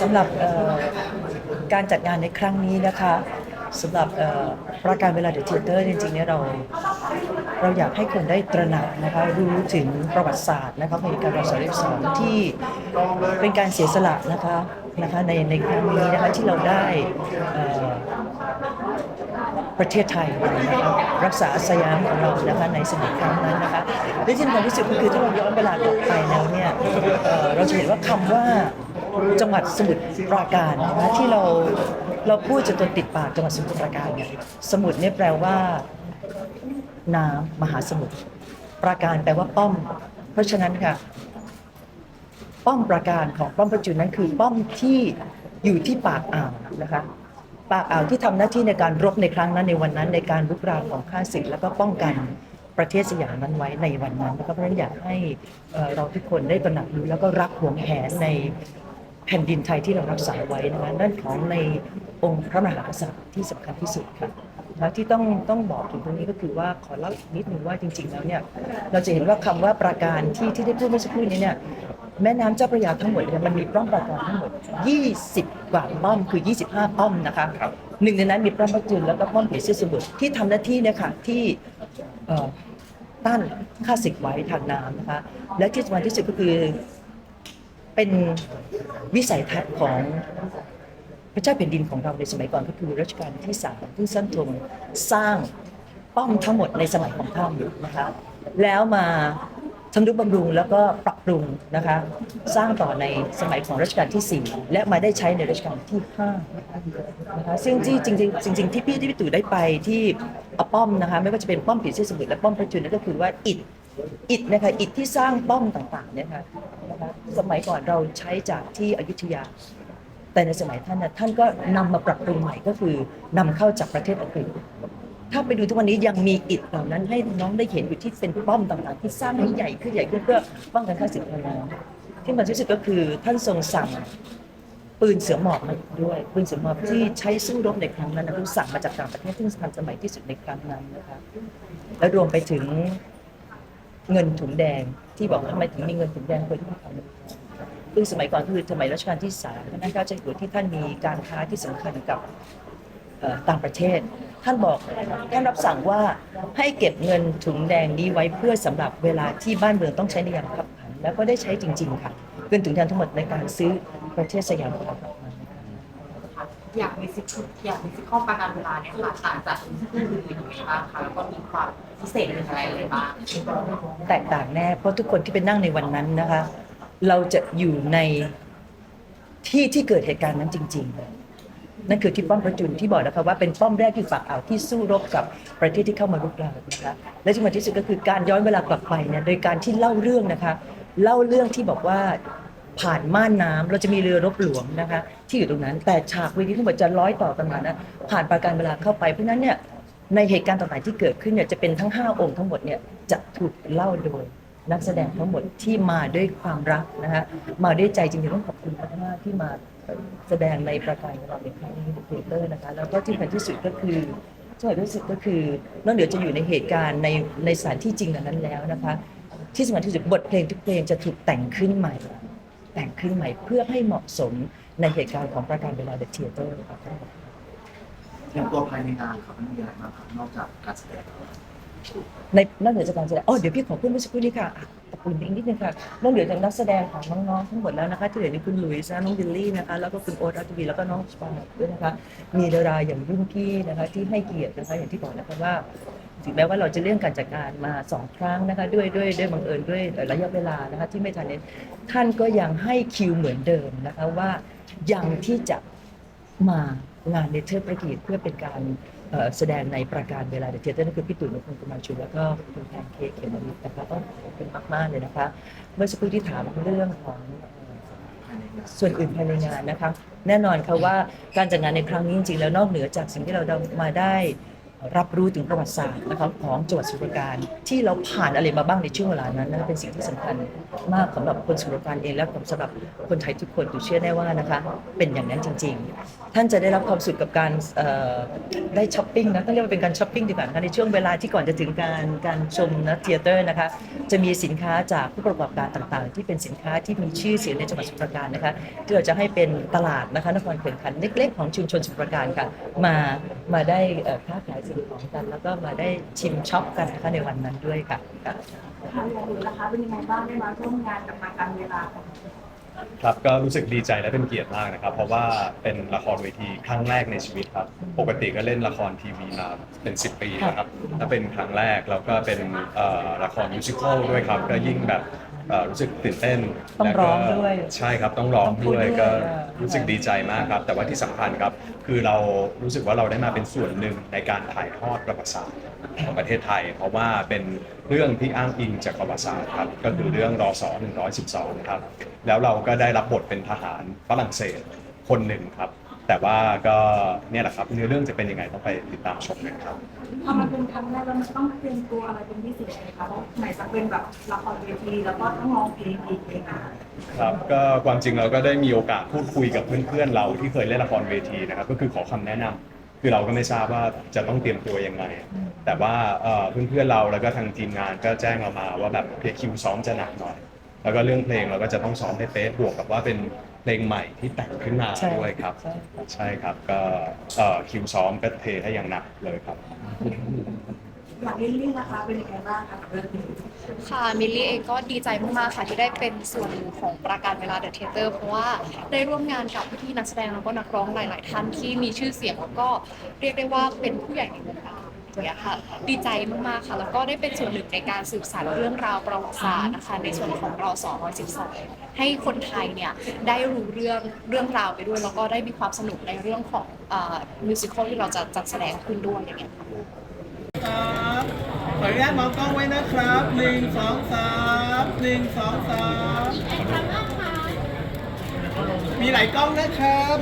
สำหรับการจัดงานในครั้งนี้นะคะสำหรับประการเวลาเดอะเทเตอร์จริงๆเนี่ยเราเราอยากให้คนได้ตระหนักนะคะรู้ถึงประวัติศาสตร์นะคะในการรสริสอนที่เป็นการเสียสละนะคะนะคะในในครั้งนี้นะคะที่เราได้ประเทศไทยนะคะรักษาสยามของเรานะคะในสมัยครั้งนั้นนะคะและที่สำคัญที่สุดก็คือถ้าเราย้อนเวลากลับไปแล้วเนี่ยเอ่อเราจะเห็นว่าคำว่า จังหวัดสมุทรปราการนะคะที่เราเราพูดจนจนติดปากจังหวัดสมุทรปราการเนี่ยสมุทรเนี่ยแปลว่า น้ำมหาสมุทรปราการแปลว่าป้อม เพราะฉะนั้นค่ะ ป้อมปราการของป้อมประจุนั้นคือป้อมที่อยู่ที่ปากอ่าวนะคะปากอ่าวที่ทำหน้าที่ในการรบในครั้งนั้นในวันนั้น ในการรุกรานของข้าศึกแล้วก็ป้องกันประเทศสยามนั้นไว้ในวันนั้นนะคะเพราะฉะนั้นอยากให้เอ่อเราทุกคนได้ตระหนักรู้แล้วก็รักหวงแหนใน แผ่นดินไทยที่เรารักษาไว้นะคะนั่นของในองค์พระมหากษัตริย์ที่สำคัญที่สุดค่ะแล้วที่ต้องต้องบอกถึงตรงนี้ก็คือว่าขอเล่าอีกนิดหนึ่งว่าจริง ๆ แล้วเนี่ยเราจะเห็นว่าคำว่าประการที่ที่ได้พูดเมื่อสักครู่นี้เนี่ยแม่น้ำเจ้าพระยาทั้งหมดเนี่ยมันมีป้อมปราการทั้งหมด 20 กว่าป้อมคือ 25 ป้อมนะคะหนึ่งในนั้นมีป้อมพระจุลแล้วก็ป้อมผีเสื้อสมุทรที่ทำหน้าที่เนี่ยค่ะที่ต้านข้าศึกไว้ทางน้ำนะคะและที่สำคัญที่สุดก็คือ เป็นวิสัยทัศน์ของพระเจ้าแผ่นดินของเราในสมัยก่อนก็คือรัชกาลที่สามที่สั้นทรงสร้างป้อมทั้งหมดในสมัยของท่านนะคะแล้วมาทำนุบำรุงแล้วก็ปรับปรุงนะคะสร้างต่อในสมัยของรัชกาลที่ 4 และมาได้ใช้ในรัชกาลที่5นะคะซึ่งที่จริงๆจริงๆที่พี่ที่พี่ตู่ได้ไปที่อป้อมนะคะไม่ว่าจะเป็นป้อมผีเสื้อสมุทรและป้อมพระจุลนั่นก็คือว่าอิฐ อิฐนะคะอิฐที่สร้างป้อมต่างๆเนี่ยค่ะนะคะสมัยก่อนเราใช้จากที่อยุธยา แต่ในสมัยท่านนะท่านก็นำมาปรับปรุงใหม่ก็คือนำเข้าจากประเทศอังกฤษ ถ้าไปดูทุกวันนี้ยังมีอิฐเหล่านั้นให้น้องได้เห็นอยู่ที่เป็นป้อมต่างๆ ที่สร้างให้ใหญ่ขึ้นใหญ่ขึ้นเพื่อป้องกันข้าศึกทางน้ำที่มันที่สุดก็คือท่านทรงสั่งปืนเสือหมอบมาด้วยปืนเสือหมอบที่ใช้สู้รบในครั้งนั้นนะคือสั่งมาจากต่างประเทศที่ทันสมัยที่สุดในครั้งนั้นนะคะและรวมไปถึง เงินถุงแดงที่บอกว่าทำไมถึงมีเงินถุงแดงคนที่ทำคือสมัยก่อนคือสมัยรัชกาลที่สามท่านเจ้าเจ้าอยู่หัวที่ท่านมีการค้าที่สำคัญกับต่างประเทศ ท่านบอกท่านรับสั่งว่าให้เก็บเงินถุงแดงนี้ไว้เพื่อสำหรับเวลาที่บ้านเมืองต้องใช้ในยามขับขันแล้วก็ได้ใช้จริง ๆ ค่ะเงินถุงแดงทั้งหมดในการซื้อประเทศสยามของเรากลับมา อยากมีซิคอยากมีซิคข้อประกันเวลาเนี่ยค่ะต่างจากอื่นยังไงบ้างคะแล้วก็มีความพิเศษเป็นอะไรอะไรบ้างแตกต่างแน่เพราะทุกคนที่ไปนั่งในวันนั้นนะคะ เราจะอยู่ในที่ที่เกิดเหตุการณ์นั้นจริง ๆ นั่นคือที่ป้อมพระจุลที่บอกนะคะว่าเป็นป้อมแรกที่ฝั่งอ่าวที่สู้รบกับประเทศที่เข้ามารุกรานนะคะและที่สำคัญที่สุดก็คือการย้อนเวลากลับไปเนี่ยโดยการที่เล่าเรื่องนะคะ เล่าเรื่องที่บอกว่า ผ่านม่านน้ำเราจะมีเรือรบหลวงนะคะที่อยู่ตรงนั้น แต่ฉากเวทีทั้งหมดจะร้อยต่อกันมานะผ่านปราการเวลาเข้าไปเพราะฉะนั้นเนี่ยในเหตุการณ์ต่างๆที่เกิดขึ้นเนี่ยจะเป็นทั้ง 5 องค์ทั้งหมดเนี่ยจะถูกเล่าโดยนักแสดงทั้งหมดที่มาด้วยความรักนะคะมาด้วยใจจริงๆต้องขอบคุณมากๆที่มาแสดงในประการของเราในครั้งนี้ในเทเตอร์นะคะแล้วก็ที่สำคัญที่สุดก็คือที่สำคัญที่สุดก็คือนอกเหนือจะอยู่ในเหตุการณ์ในในสถานที่จริงเหล่านั้นแล้วนะคะ ที่สำคัญที่สุดบทเพลงทุกเพลงจะถูกแต่งขึ้นใหม่ แต่งขึ้นใหม่เพื่อให้เหมาะสมในเหตุการณ์ของประการเวลาเดอะเทเตอร์ค่ะอย่างตัวภายในงานครับมันมีอะไรบ้างครับนอกจากการแสดงในนอกเหนือจากการแสดงอ๋อเดี๋ยวพี่ขอพูดเมื่อสักครู่นี้ค่ะอะตะปูนอีกนิดนึงค่ะนอกเหนือจากนักแสดงของน้องๆทั้งหมดแล้วนะคะที่เหลือนี่คุณหลุยส์นะน้องบิลลี่นะคะแล้วก็คุณโอ๊ตรัตวีแล้วก็น้องสปาร์ด้วยนะคะมีดาราอย่างรุ่นพี่นะคะที่ให้เกียรตินะคะอย่างที่บอกนะคะว่า ถึงแม้ว่าเราจะเลื่อนการจัดงานมาสองครั้งนะคะด้วยด้วยด้วยบังเอิญด้วยระยะเวลานะคะที่ไม่ทันเนท่านก็ยังให้คิวเหมือนเดิมนะคะว่ายังที่จะมางานในเทิดพระเกียรติเพื่อเป็นการแสดงในประการเวลาเดอะเทเตอร์นั่นคือพี่ตุ๋นพงศ์กุมารชุนแล้วก็คุณแพนเค้กเขมริตนะคะต้องขอบคุณมากๆเลยนะคะ เมื่อสักครู่ที่ถามเรื่องของส่วนอื่นภายในงานนะคะ แน่นอนค่ะว่าการจัดงานในครั้งนี้จริงๆแล้วนอกเหนือจากสิ่งที่เราได้มาได้ รับรู้ถึงประวัติศาสตร์นะครับของจังหวัดสุราการที่เราผ่านอะไรมาบ้างในช่วงเวลานั้นนะเป็นสิ่งที่สำคัญมากสำหรับคนสุราการเองและสำหรับคนไทยทุกคนดูเชื่อได้ว่านะคะเป็นอย่างนั้นจริง ๆ ท่านจะได้รับความสุขกับการได้ช้อปปิ้งนะต้องเรียกว่าเป็นการช้อปปิ้งดีกว่านะในช่วงเวลาที่ก่อนจะถึงการการชมนะเทเตอร์นะคะจะมีสินค้าจากผู้ประกอบการต่างๆ ที่เป็นสินค้าที่มีชื่อเสียงในจังหวัดสุราการนะคะที่เราจะให้เป็นตลาดนะคะนครเขื่อนขันเล็ก ๆ ของชุมชนสุราการค่ะมามาได้ค้าขายสิ่งของกัน แล้วก็มาได้ชิมช็อปกันนะคะในวันนั้นด้วยค่ะค่ะค่ะอยากรู้นะคะเป็นยังไงบ้างได้มาร่วมงานกับมาการเวลาค่ะครับก็รู้สึกดีใจและเป็นเกียรติมากนะครับ เพราะว่าเป็นละครเวทีครั้งแรกในชีวิตครับ ปกติก็เล่นละครทีวีมาเป็น 10 ปีนะครับและเป็นครั้งแรกแล้วก็เป็นละครมิวสิควลด้วยครับก็ยิ่งแบบ เอ่อรู้สึกตื่นเต้นต้องแล้วก็ร้องด้วยใช่ครับต้องร้องต้องพูดด้วยด้วยก็อ่ารู้สึกดีใจมากครับ แต่ว่าที่สำคัญครับ คือเรารู้สึกว่าเราได้มาเป็นส่วนหนึ่งในการถ่ายทอดประวัติศาสตร์ของประเทศไทย เพราะว่าเป็นเรื่องที่อ้างอิงจากประวัติศาสตร์ครับก็คือเรื่องรอส112ครับแล้วเราก็ได้รับบทเป็นทหารฝรั่งเศสคนหนึ่งครับ แต่ว่าก็เนี่ยแหละครับเนื้อเรื่องจะเป็นยังไงต้องไปติดตามชมกันครับ พอมันเป็นครั้งแรกแล้วมันต้องเตรียมตัวอะไรเป็นพิเศษไหมคะเพราะไหนจะเป็นแบบละครเวทีแล้วก็ต้องร้องเพลงอีกเองอะครับก็ความจริงเราก็ได้มีโอกาสพูดคุยกับเพื่อนๆเราที่เคยเล่นละครเวทีนะครับก็คือขอคำแนะนำคือเราก็ไม่ทราบว่าจะต้องเตรียมตัวยังไง แต่ว่าเอ่อเพื่อนๆเราแล้วก็ทางทีมงานก็แจ้งเรามาว่าแบบเพคิวซ้อมจะหนักหน่อย แล้วก็เรื่องเพลงเราก็จะต้องซ้อมให้เป๊ะบวกกับว่าเป็นเพล งใหม่ที่แต่งขึ้นมาใช่ด้วยครับ ใช่ครับ ใช่ครับก็เอ่อคิวซ้อมก็เทให้อย่างหนักเลยครับอย่างลิลลี่นะคะเป็นยังไงบ้างคะกับเรื่องนี้ค่ะมิลลี่เองก็ดีใจมากๆค่ะที่ได้เป็นส่วนหนึ่งของประการเวลาเดอะเทเตอร์เพราะว่าได้ร่วมงานกับพี่ๆนักแสดงแล้วก็นักร้องหลาย ๆ ท่านที่มีชื่อเสียงแล้วก็เรียกได้ว่าเป็นผู้ใหญ่ในวงการ อย่างเงี้ยค่ะ ดีใจมากๆค่ะ แล้วก็ได้เป็นส่วนหนึ่งในการสืบสานเรื่องราวประวัติศาสตร์นะคะ ในส่วนของรอส112 ให้คนไทยเนี่ยได้รู้เรื่องเรื่องราวไปด้วย แล้วก็ได้มีความสนุกในเรื่องของมิวสิควลที่เราจะจัดแสดงขึ้นด้วยอย่างเงี้ยครับขออนุญาตมองกล้องไว้นะครับหนึ่งสองสามหนึ่งสองสามมีหลายกล้องนะครับ